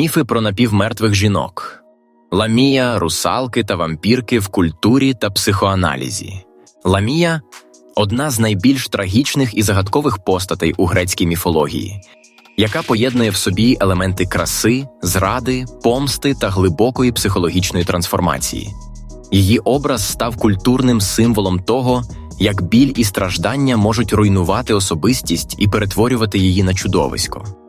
Міфи про напівмертвих жінок, ламія, русалки та вампірки в культурі та психоаналізі. Ламія одна з найбільш трагічних і загадкових постатей у грецькій міфології, яка поєднує в собі елементи краси, зради, помсти та глибокої психологічної трансформації. Її образ став культурним символом того, як біль і страждання можуть руйнувати особистість і перетворювати її на чудовисько.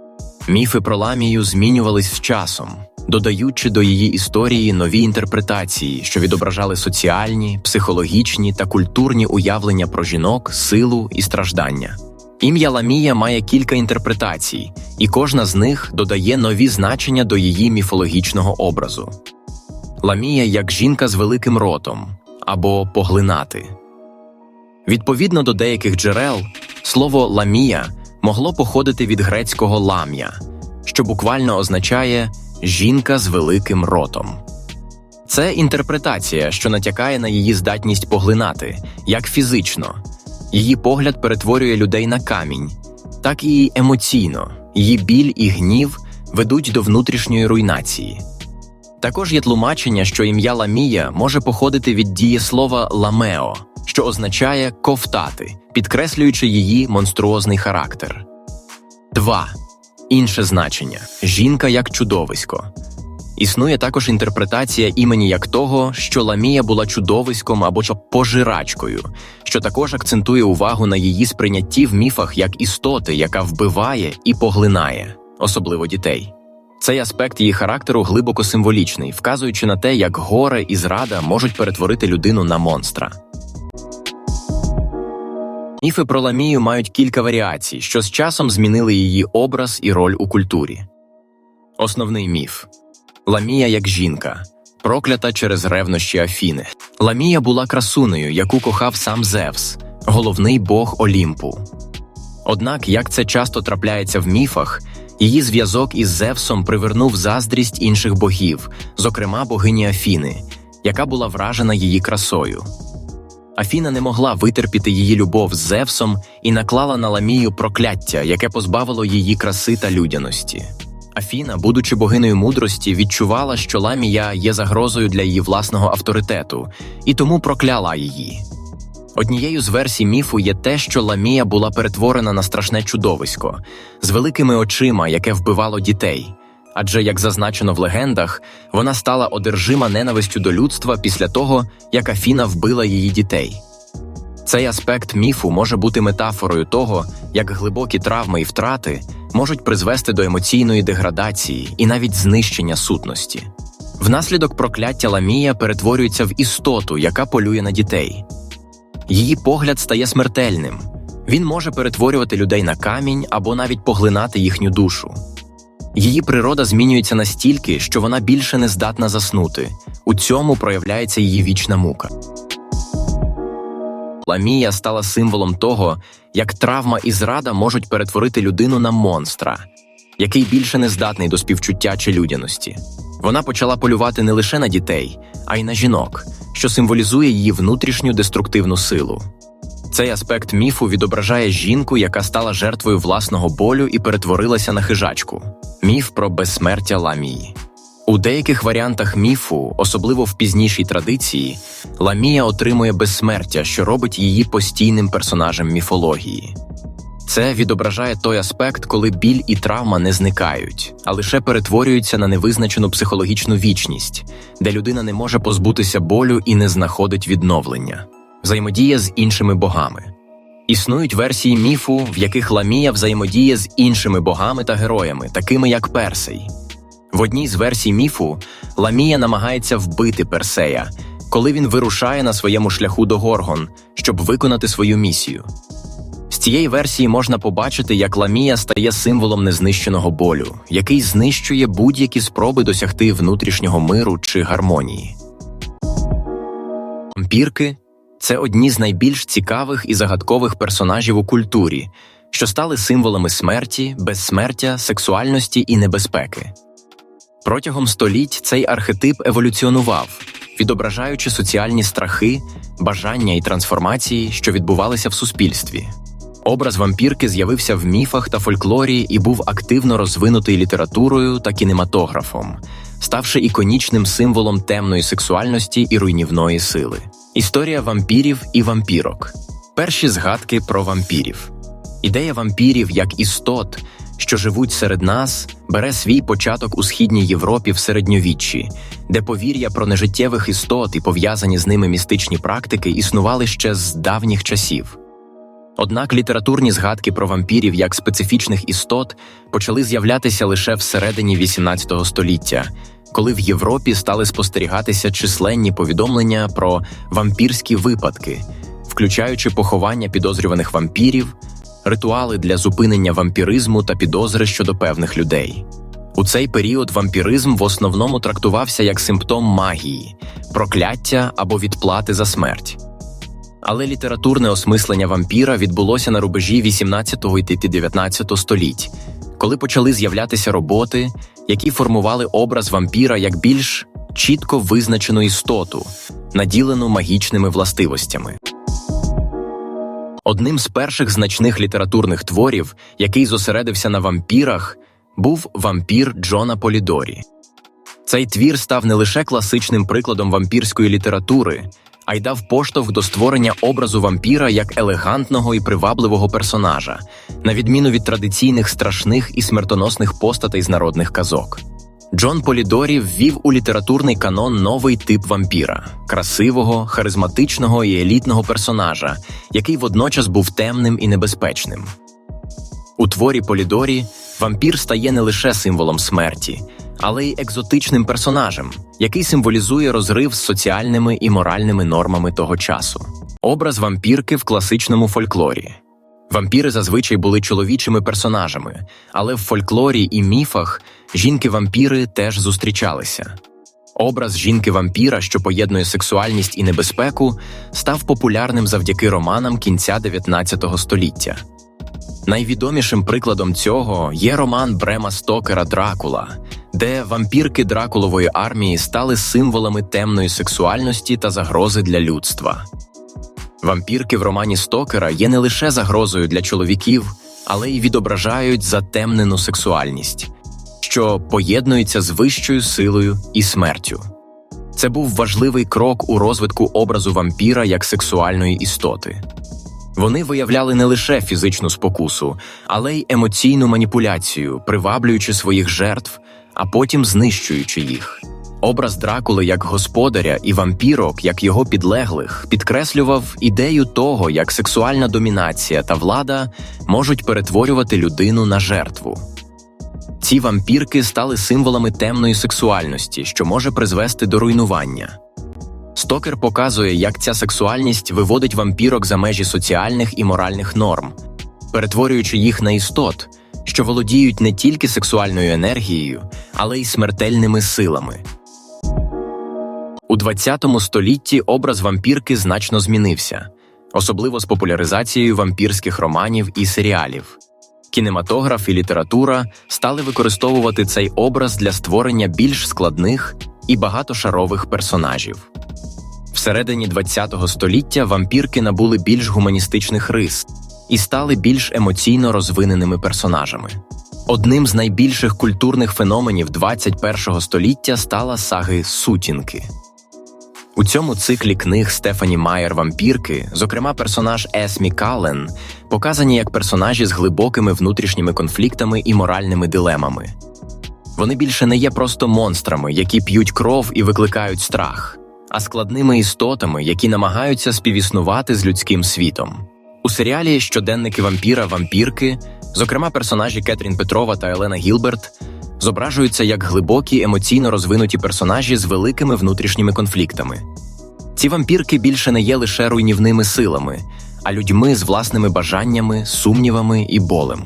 Міфи про ламію змінювались з часом, додаючи до її історії нові інтерпретації, що відображали соціальні, психологічні та культурні уявлення про жінок, силу і страждання. Ім'я Ламія має кілька інтерпретацій, і кожна з них додає нові значення до її міфологічного образу. Ламія як жінка з великим ротом або поглинати. Відповідно до деяких джерел, слово ламія могло походити від грецького лам'я, що буквально означає жінка з великим ротом. Це інтерпретація, що натякає на її здатність поглинати, як фізично. Її погляд перетворює людей на камінь, так і емоційно, її біль і гнів ведуть до внутрішньої руйнації. Також є тлумачення, що ім'я Ламія може походити від дієслова ламео, що означає ковтати, підкреслюючи її монструозний характер. 2. Інше значення жінка як чудовисько. Існує також інтерпретація імені як того, що Ламія була чудовиськом або пожирачкою, що також акцентує увагу на її сприйнятті в міфах як істоти, яка вбиває і поглинає, особливо дітей. Цей аспект її характеру глибоко символічний, вказуючи на те, як горе і зрада можуть перетворити людину на монстра. Міфи про Ламію мають кілька варіацій, що з часом змінили її образ і роль у культурі. Основний міф Ламія як жінка, проклята через ревнощі Афіни. Ламія була красунею, яку кохав сам Зевс, головний бог Олімпу. Однак, як це часто трапляється в міфах, її зв'язок із Зевсом привернув заздрість інших богів, зокрема богині Афіни, яка була вражена її красою. Афіна не могла витерпіти її любов з Зевсом і наклала на Ламію прокляття, яке позбавило її краси та людяності. Афіна, будучи богинею мудрості, відчувала, що Ламія є загрозою для її власного авторитету, і тому прокляла її. Однією з версій міфу є те, що Ламія була перетворена на страшне чудовисько з великими очима, яке вбивало дітей. Адже, як зазначено в легендах, вона стала одержима ненавистю до людства після того, як Афіна вбила її дітей. Цей аспект міфу може бути метафорою того, як глибокі травми і втрати можуть призвести до емоційної деградації і навіть знищення сутності. Внаслідок прокляття Ламія перетворюється в істоту, яка полює на дітей. Її погляд стає смертельним. Він може перетворювати людей на камінь або навіть поглинати їхню душу. Її природа змінюється настільки, що вона більше не здатна заснути. У цьому проявляється її вічна мука. Ламія стала символом того, як травма і зрада можуть перетворити людину на монстра, який більше не здатний до співчуття чи людяності. Вона почала полювати не лише на дітей, а й на жінок, що символізує її внутрішню деструктивну силу. Цей аспект міфу відображає жінку, яка стала жертвою власного болю і перетворилася на хижачку. Міф про безсмертя ламії. У деяких варіантах міфу, особливо в пізнішій традиції, Ламія отримує безсмертя, що робить її постійним персонажем міфології. Це відображає той аспект, коли біль і травма не зникають, а лише перетворюються на невизначену психологічну вічність, де людина не може позбутися болю і не знаходить відновлення, взаємодія з іншими богами. Існують версії міфу, в яких Ламія взаємодіє з іншими богами та героями, такими як Персей. В одній з версій міфу Ламія намагається вбити Персея, коли він вирушає на своєму шляху до Горгон, щоб виконати свою місію. З цієї версії можна побачити, як Ламія стає символом незнищеного болю, який знищує будь-які спроби досягти внутрішнього миру чи гармонії. Вампірки це одні з найбільш цікавих і загадкових персонажів у культурі, що стали символами смерті, безсмертя, сексуальності і небезпеки. Протягом століть цей архетип еволюціонував, відображаючи соціальні страхи, бажання і трансформації, що відбувалися в суспільстві. Образ вампірки з'явився в міфах та фольклорі і був активно розвинутий літературою та кінематографом, ставши іконічним символом темної сексуальності і руйнівної сили. Історія вампірів і вампірок. Перші згадки про вампірів. Ідея вампірів як істот, що живуть серед нас, бере свій початок у східній Європі в середньовіччі, де повір'я про нежиттєвих істот і пов'язані з ними містичні практики існували ще з давніх часів. Однак літературні згадки про вампірів як специфічних істот почали з'являтися лише всередині XVIII століття, коли в Європі стали спостерігатися численні повідомлення про вампірські випадки, включаючи поховання підозрюваних вампірів, ритуали для зупинення вампіризму та підозри щодо певних людей. У цей період вампіризм в основному трактувався як симптом магії, прокляття або відплати за смерть. Але літературне осмислення вампіра відбулося на рубежі 18 і 19 століть, коли почали з'являтися роботи, які формували образ вампіра як більш чітко визначену істоту, наділену магічними властивостями. Одним з перших значних літературних творів, який зосередився на вампірах, був вампір Джона Полідорі. Цей твір став не лише класичним прикладом вампірської літератури, а й дав поштовх до створення образу вампіра як елегантного і привабливого персонажа, на відміну від традиційних страшних і смертоносних постатей з народних казок. Джон Полідорі ввів у літературний канон новий тип вампіра красивого, харизматичного і елітного персонажа, який водночас був темним і небезпечним. У творі Полідорі вампір стає не лише символом смерті, але й екзотичним персонажем, який символізує розрив з соціальними і моральними нормами того часу. Образ вампірки в класичному фольклорі. Вампіри зазвичай були чоловічими персонажами, але в фольклорі і міфах жінки-вампіри теж зустрічалися. Образ жінки-вампіра, що поєднує сексуальність і небезпеку, став популярним завдяки романам кінця 19 століття. Найвідомішим прикладом цього є роман Брема Стокера Дракула, де вампірки Дракулової армії стали символами темної сексуальності та загрози для людства. Вампірки в романі Стокера є не лише загрозою для чоловіків, але й відображають затемнену сексуальність, що поєднується з вищою силою і смертю. Це був важливий крок у розвитку образу вампіра як сексуальної істоти. Вони виявляли не лише фізичну спокусу, але й емоційну маніпуляцію, приваблюючи своїх жертв, а потім знищуючи їх. Образ Дракули як господаря і вампірок, як його підлеглих, підкреслював ідею того, як сексуальна домінація та влада можуть перетворювати людину на жертву. Ці вампірки стали символами темної сексуальності, що може призвести до руйнування. Стокер показує, як ця сексуальність виводить вампірок за межі соціальних і моральних норм, перетворюючи їх на істот, що володіють не тільки сексуальною енергією, але й смертельними силами. У ХХ столітті образ вампірки значно змінився, особливо з популяризацією вампірських романів і серіалів. Кінематограф і література стали використовувати цей образ для створення більш складних і багатошарових персонажів. Всередині ХХ століття вампірки набули більш гуманістичних рис і стали більш емоційно розвиненими персонажами. Одним з найбільших культурних феноменів 21 століття стала саги Сутінки. У цьому циклі книг Стефані Майер Вампірки, зокрема персонаж Есмі Каллен, показані як персонажі з глибокими внутрішніми конфліктами і моральними дилемами. Вони більше не є просто монстрами, які п'ють кров і викликають страх, а складними істотами, які намагаються співіснувати з людським світом. У серіалі Щоденники вампіра вампірки, зокрема персонажі Кетрін Петрова та Елена Гілберт, зображуються як глибокі емоційно розвинуті персонажі з великими внутрішніми конфліктами. Ці вампірки більше не є лише руйнівними силами, а людьми з власними бажаннями, сумнівами і болем.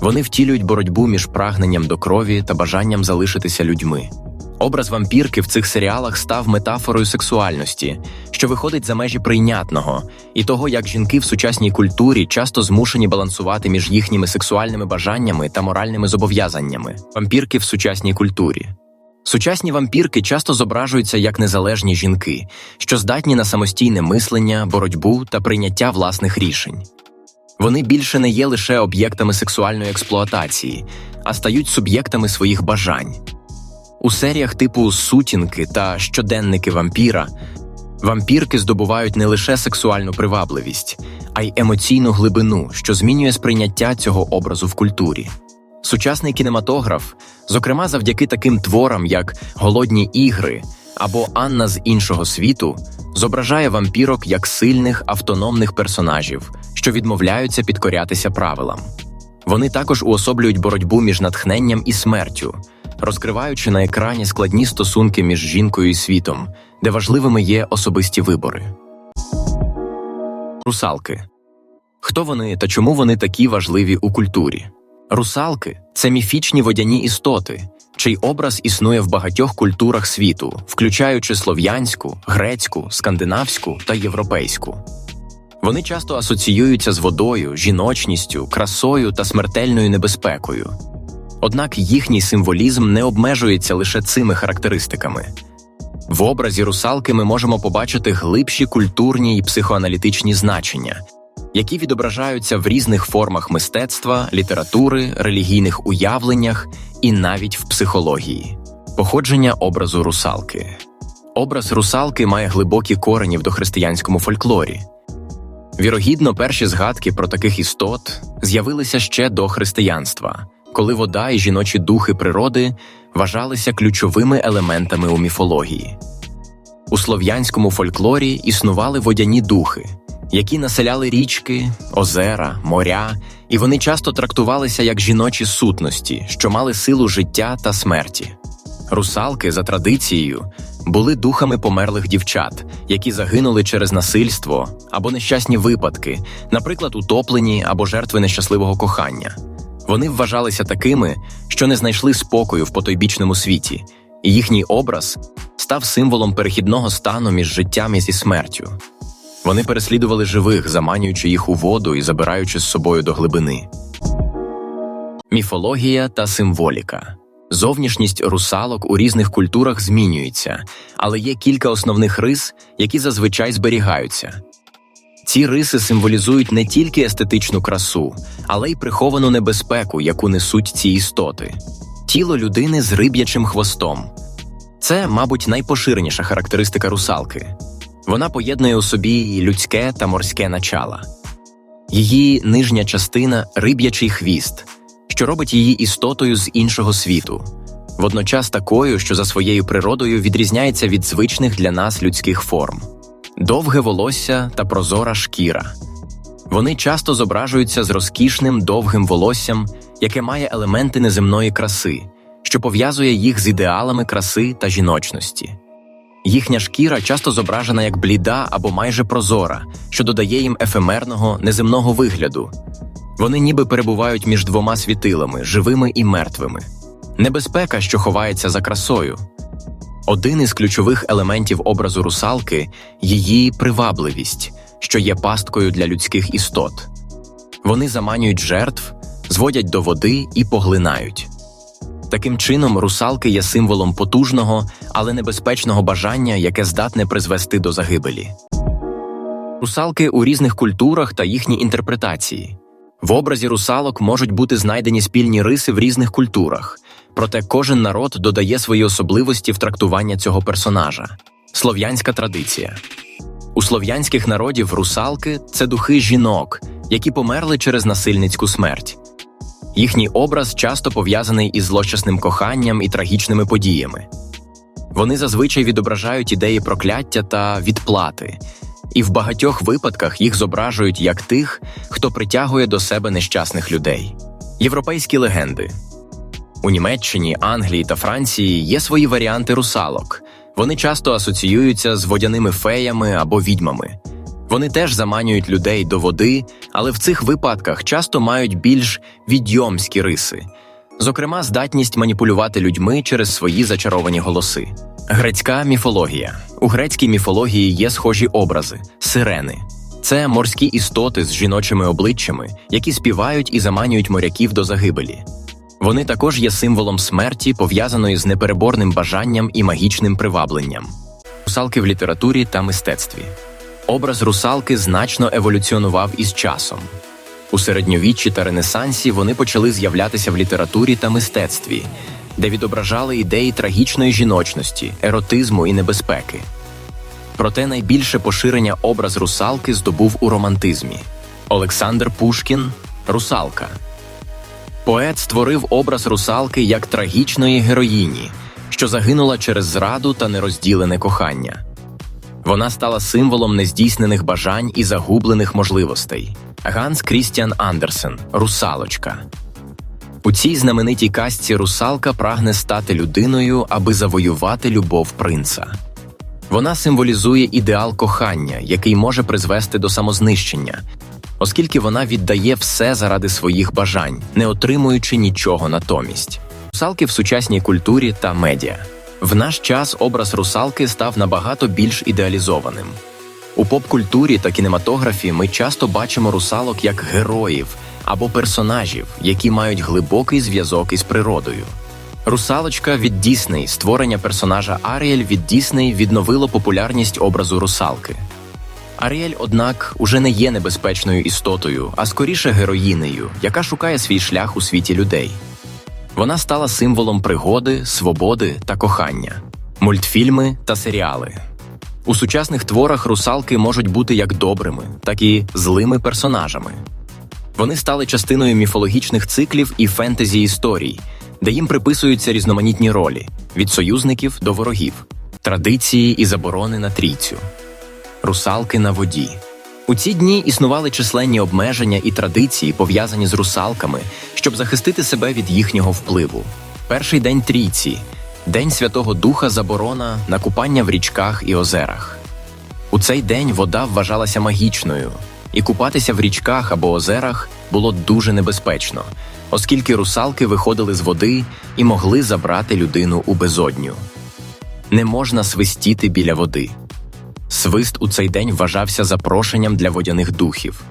Вони втілюють боротьбу між прагненням до крові та бажанням залишитися людьми. Образ вампірки в цих серіалах став метафорою сексуальності, що виходить за межі прийнятного, і того, як жінки в сучасній культурі часто змушені балансувати між їхніми сексуальними бажаннями та моральними зобов'язаннями. Вампірки в сучасній культурі. Сучасні вампірки часто зображуються як незалежні жінки, що здатні на самостійне мислення, боротьбу та прийняття власних рішень. Вони більше не є лише об'єктами сексуальної експлуатації, а стають суб'єктами своїх бажань. У серіях типу Сутінки та Щоденники вампіра вампірки здобувають не лише сексуальну привабливість, а й емоційну глибину, що змінює сприйняття цього образу в культурі. Сучасний кінематограф, зокрема завдяки таким творам, як Голодні ігри або Анна з іншого світу, зображає вампірок як сильних автономних персонажів, що відмовляються підкорятися правилам. Вони також уособлюють боротьбу між натхненням і смертю, розкриваючи на екрані складні стосунки між жінкою і світом, де важливими є особисті вибори. Русалки хто вони та чому вони такі важливі у культурі? Русалки це міфічні водяні істоти, чий образ існує в багатьох культурах світу, включаючи слов'янську, грецьку, скандинавську та європейську. Вони часто асоціюються з водою, жіночністю, красою та смертельною небезпекою. Однак їхній символізм не обмежується лише цими характеристиками. В образі русалки ми можемо побачити глибші культурні і психоаналітичні значення, які відображаються в різних формах мистецтва, літератури, релігійних уявленнях і навіть в психології. Походження образу русалки. Образ русалки має глибокі корені в дохристиянському фольклорі. Вірогідно, перші згадки про таких істот з'явилися ще до християнства, коли вода і жіночі духи природи вважалися ключовими елементами у міфології. У слов'янському фольклорі існували водяні духи, які населяли річки, озера, моря, і вони часто трактувалися як жіночі сутності, що мали силу життя та смерті. Русалки, за традицією, були духами померлих дівчат, які загинули через насильство або нещасні випадки, наприклад, утоплені або жертви нещасливого кохання. Вони вважалися такими, що не знайшли спокою в потойбічному світі, і їхній образ став символом перехідного стану між життям і зі смертю. Вони переслідували живих, заманюючи їх у воду і забираючи з собою до глибини. Міфологія та символіка. Зовнішність русалок у різних культурах змінюється, але є кілька основних рис, які зазвичай зберігаються. Ці риси символізують не тільки естетичну красу, але й приховану небезпеку, яку несуть ці істоти. Тіло людини з риб'ячим хвостом. Це, мабуть, найпоширеніша характеристика русалки. Вона поєднує у собі і людське та морське начала. Її нижня частина риб'ячий хвіст, що робить її істотою з іншого світу, водночас такою, що за своєю природою відрізняється від звичних для нас людських форм, довге волосся та прозора шкіра. Вони часто зображуються з розкішним довгим волоссям, яке має елементи неземної краси, що пов'язує їх з ідеалами краси та жіночності. Їхня шкіра часто зображена як бліда або майже прозора, що додає їм ефемерного, неземного вигляду. Вони ніби перебувають між двома світилами, живими і мертвими. Небезпека, що ховається за красою. Один із ключових елементів образу русалки її привабливість, що є пасткою для людських істот. Вони заманюють жертв, зводять до води і поглинають. Таким чином, русалки є символом потужного, але небезпечного бажання, яке здатне призвести до загибелі. Русалки у різних культурах та їхні інтерпретації. В образі русалок можуть бути знайдені спільні риси в різних культурах, проте кожен народ додає свої особливості в трактування цього персонажа. Слов'янська традиція у слов'янських народів русалки це духи жінок, які померли через насильницьку смерть. Їхній образ часто пов'язаний із злощасним коханням і трагічними подіями. Вони зазвичай відображають ідеї прокляття та відплати, і в багатьох випадках їх зображують як тих, хто притягує до себе нещасних людей. Європейські легенди у Німеччині, Англії та Франції є свої варіанти русалок. Вони часто асоціюються з водяними феями або відьмами. Вони теж заманюють людей до води, але в цих випадках часто мають більш відйомські риси, зокрема, здатність маніпулювати людьми через свої зачаровані голоси. Грецька міфологія у грецькій міфології є схожі образи сирени. Це морські істоти з жіночими обличчями, які співають і заманюють моряків до загибелі. Вони також є символом смерті, пов'язаної з непереборним бажанням і магічним привабленням. Русалки в літературі та мистецтві. Образ русалки значно еволюціонував із часом. У середньовіччі та Ренесансі вони почали з'являтися в літературі та мистецтві, де відображали ідеї трагічної жіночності, еротизму і небезпеки. Проте найбільше поширення образ русалки здобув у романтизмі. Олександр Пушкін Русалка. Поет створив образ русалки як трагічної героїні, що загинула через зраду та нерозділене кохання. Вона стала символом нездійснених бажань і загублених можливостей. Ганс Крістіан Андерсен Русалочка. У цій знаменитій казці русалка прагне стати людиною, аби завоювати любов принца. Вона символізує ідеал кохання, який може призвести до самознищення, оскільки вона віддає все заради своїх бажань, не отримуючи нічого натомість. Русалки в сучасній культурі та медіа. В наш час образ русалки став набагато більш ідеалізованим. У поп-культурі та кінематографі ми часто бачимо русалок як героїв або персонажів, які мають глибокий зв'язок із природою. Русалочка від Дісней, створення персонажа Аріель від Дісней відновило популярність образу русалки. Аріель, однак, уже не є небезпечною істотою, а скоріше героїнею, яка шукає свій шлях у світі людей. Вона стала символом пригоди, свободи та кохання, мультфільми та серіали. У сучасних творах русалки можуть бути як добрими, так і злими персонажами. Вони стали частиною міфологічних циклів і фентезі історій, де їм приписуються різноманітні ролі від союзників до ворогів, традиції і заборони на трійцю, русалки на воді. У ці дні існували численні обмеження і традиції, пов'язані з русалками, щоб захистити себе від їхнього впливу. Перший день трійці день Святого Духа заборона на купання в річках і озерах. У цей день вода вважалася магічною, і купатися в річках або озерах було дуже небезпечно, оскільки русалки виходили з води і могли забрати людину у безодню. Не можна свистіти біля води. Свист у цей день вважався запрошенням для водяних духів.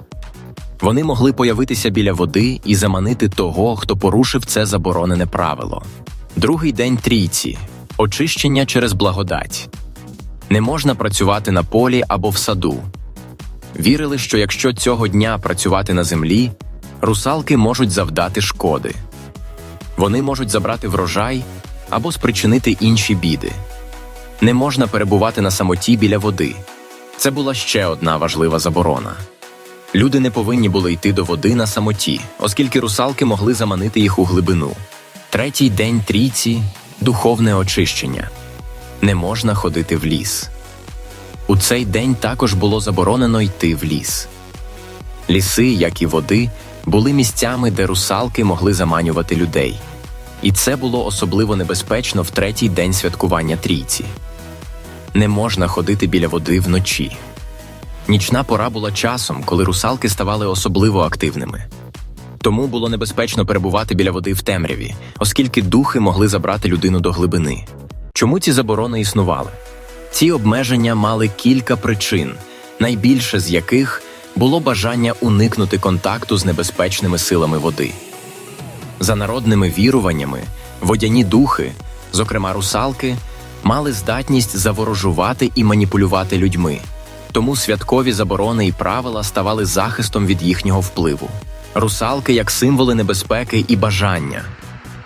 Вони могли появитися біля води і заманити того, хто порушив це заборонене правило. Другий день трійці очищення через благодать. Не можна працювати на полі або в саду. Вірили, що якщо цього дня працювати на землі, русалки можуть завдати шкоди. Вони можуть забрати врожай або спричинити інші біди. Не можна перебувати на самоті біля води. Це була ще одна важлива заборона. Люди не повинні були йти до води на самоті, оскільки русалки могли заманити їх у глибину. Третій день трійці духовне очищення. Не можна ходити в ліс. У цей день також було заборонено йти в ліс. Ліси, як і води, були місцями, де русалки могли заманювати людей. І це було особливо небезпечно в третій день святкування трійці. Не можна ходити біля води вночі. Нічна пора була часом, коли русалки ставали особливо активними. Тому було небезпечно перебувати біля води в темряві, оскільки духи могли забрати людину до глибини. Чому ці заборони існували? Ці обмеження мали кілька причин, найбільше з яких було бажання уникнути контакту з небезпечними силами води. За народними віруваннями, водяні духи, зокрема русалки, мали здатність заворожувати і маніпулювати людьми, тому святкові заборони і правила ставали захистом від їхнього впливу. Русалки як символи небезпеки і бажання.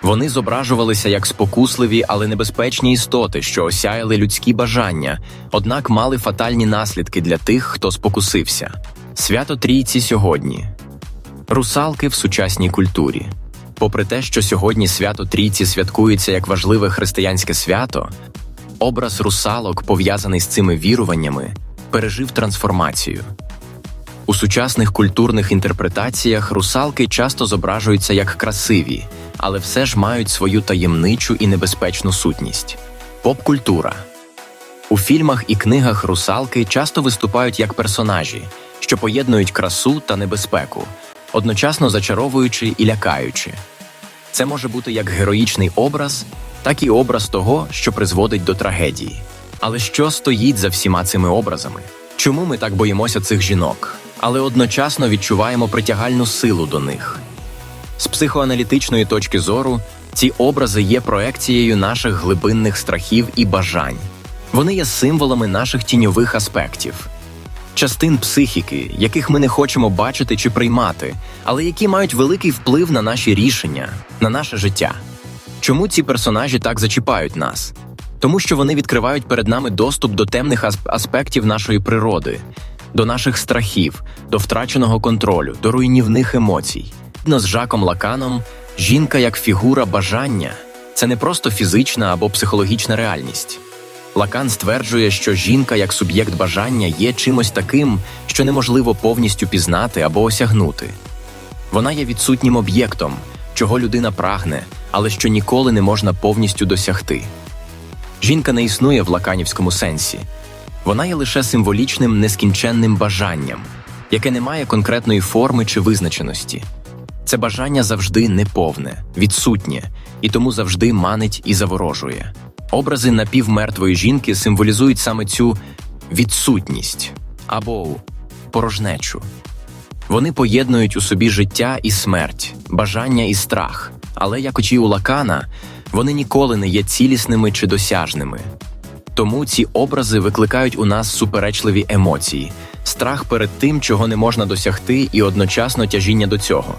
Вони зображувалися як спокусливі, але небезпечні істоти, що осяяли людські бажання, однак мали фатальні наслідки для тих, хто спокусився. Свято Трійці сьогодні. Русалки в сучасній культурі. Попри те, що сьогодні свято Трійці святкується як важливе християнське свято, образ русалок, пов'язаний з цими віруваннями, пережив трансформацію. У сучасних культурних інтерпретаціях русалки часто зображуються як красиві, але все ж мають свою таємничу і небезпечну сутність. Поп-культура у фільмах і книгах русалки часто виступають як персонажі, що поєднують красу та небезпеку, одночасно зачаровуючи і лякаючи. Це може бути як героїчний образ, так і образ того, що призводить до трагедії. Але що стоїть за всіма цими образами? Чому ми так боїмося цих жінок, але одночасно відчуваємо притягальну силу до них? З психоаналітичної точки зору, ці образи є проекцією наших глибинних страхів і бажань. Вони є символами наших тіньових аспектів. Частин психіки, яких ми не хочемо бачити чи приймати, але які мають великий вплив на наші рішення, на наше життя. Чому ці персонажі так зачіпають нас? Тому що вони відкривають перед нами доступ до темних аспектів нашої природи, до наших страхів, до втраченого контролю, до руйнівних емоцій. З Жаком Лаканом, жінка як фігура бажання це не просто фізична або психологічна реальність. Лакан стверджує, що жінка як суб'єкт бажання є чимось таким, що неможливо повністю пізнати або осягнути. Вона є відсутнім об'єктом, чого людина прагне, але що ніколи не можна повністю досягти. Жінка не існує в лаканівському сенсі. Вона є лише символічним нескінченним бажанням, яке не має конкретної форми чи визначеності. Це бажання завжди неповне, відсутнє, і тому завжди манить і заворожує. Образи напівмертвої жінки символізують саме цю відсутність або порожнечу. Вони поєднують у собі життя і смерть, бажання і страх, але як очі у лакана, вони ніколи не є цілісними чи досяжними. Тому ці образи викликають у нас суперечливі емоції, страх перед тим, чого не можна досягти, і одночасно тяжіння до цього.